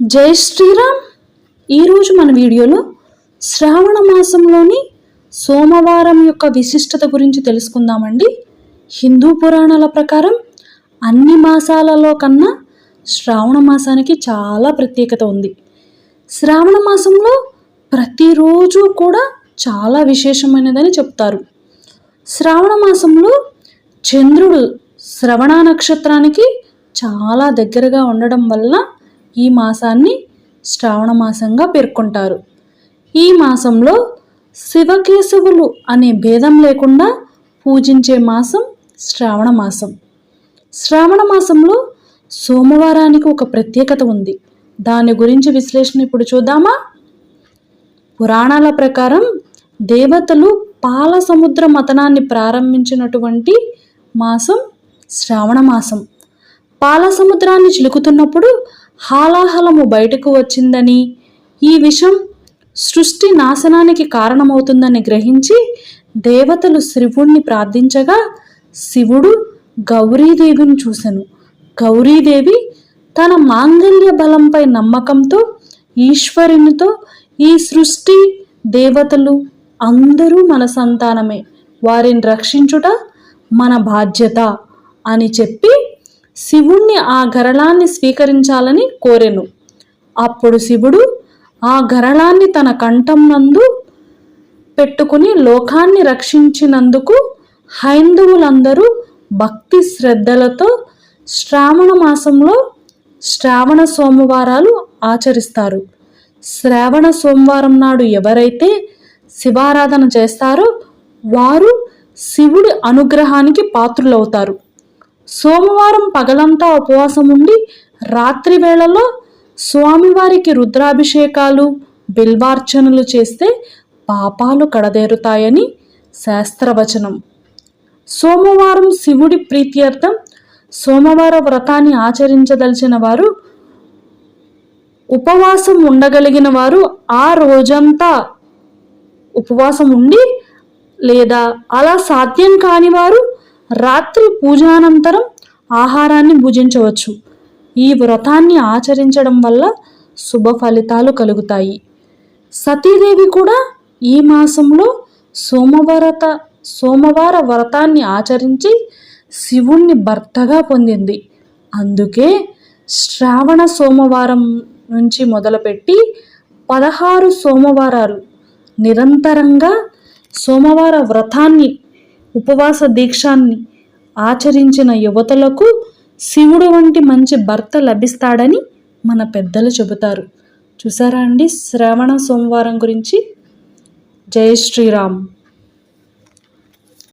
జై శ్రీరామ్. ఈరోజు మన వీడియోలో శ్రావణ మాసంలోని సోమవారం యొక్క విశిష్టత గురించి తెలుసుకుందామండి. హిందూ పురాణాల ప్రకారం అన్ని మాసాలలో కన్నా శ్రావణ మాసానికి చాలా ప్రత్యేకత ఉంది. శ్రావణ మాసంలో ప్రతిరోజు కూడా చాలా విశేషమైనదని చెప్తారు. శ్రావణ మాసంలో చంద్రుడు శ్రవణ నక్షత్రానికి చాలా దగ్గరగా ఉండడం వల్ల ఈ మాసాన్ని శ్రావణ మాసంగా పేర్కొంటారు. ఈ మాసంలో శివకేశవులు అనే భేదం లేకుండా పూజించే మాసం శ్రావణ మాసం. శ్రావణ మాసంలో సోమవారానికి ఒక ప్రత్యేకత ఉంది. దాని గురించి విశ్లేషణ ఇప్పుడు చూద్దామా? పురాణాల ప్రకారం దేవతలు పాల సముద్ర మతనాన్ని ప్రారంభించినటువంటి మాసం శ్రావణ మాసం. పాల సముద్రాన్ని చిలుకుతున్నప్పుడు హాలాహలము బయటకు వచ్చిందని ఈ విషం సృష్టి నాశనానికి కారణమవుతుందని గ్రహించి దేవతలు శివుణ్ణి ప్రార్థించగా శివుడు గౌరీదేవిని చూసెను. గౌరీదేవి తన మాంగల్య బలంపై నమ్మకంతో ఈశ్వరునితో ఈ సృష్టి దేవతలు అందరూ మన సంతానమే. వారిని రక్షించుట మన బాధ్యత అని చెప్పి శివుణ్ణి ఆ గరళాన్ని స్వీకరించాలని కోరెను. అప్పుడు శివుడు ఆ గరళాన్ని తన కంఠం నందు పెట్టుకుని లోకాన్ని రక్షించినందుకు హైందవులందరూ భక్తి శ్రద్ధలతో శ్రావణ మాసంలో శ్రావణ సోమవారాలు ఆచరిస్తారు. శ్రావణ సోమవారం నాడు ఎవరైతే శివారాధన చేస్తారో వారు శివుడి అనుగ్రహానికి పాత్రులవుతారు. సోమవారం పగలంతా ఉపవాసం ఉండి రాత్రి వేళలో స్వామివారికి రుద్రాభిషేకాలు బిల్వార్చనలు చేస్తే పాపాలు కడదేరుతాయని శాస్త్రవచనం. సోమవారం శివుడి ప్రీత్యర్థం సోమవార వ్రతాన్ని ఆచరించదలిచిన వారు ఉపవాసం ఉండగలిగిన వారు ఆ రోజంతా ఉపవాసం ఉండి లేదా అలా సాధ్యం కాని వారు రాత్రి పూజానంతరం ఆహారాన్ని భుజించవచ్చు. ఈ వ్రతాన్ని ఆచరించడం వల్ల శుభ ఫలితాలు కలుగుతాయి. సతీదేవి కూడా ఈ మాసంలో సోమవారత సోమవార వ్రతాన్ని ఆచరించి శివుణ్ణి భర్తగా పొందింది. అందుకే శ్రావణ సోమవారం నుంచి మొదలుపెట్టి పదహారు సోమవారాలు నిరంతరంగా సోమవార వ్రతాన్ని ఉపవాస దీక్షాన్ని ఆచరించిన యువతలకు శివుడు వంటి మంచి భర్త లభిస్తాడని మన పెద్దలు చెబుతారు. చూసారా అండి? శ్రవణ సోమవారం గురించి. జై శ్రీరామ్.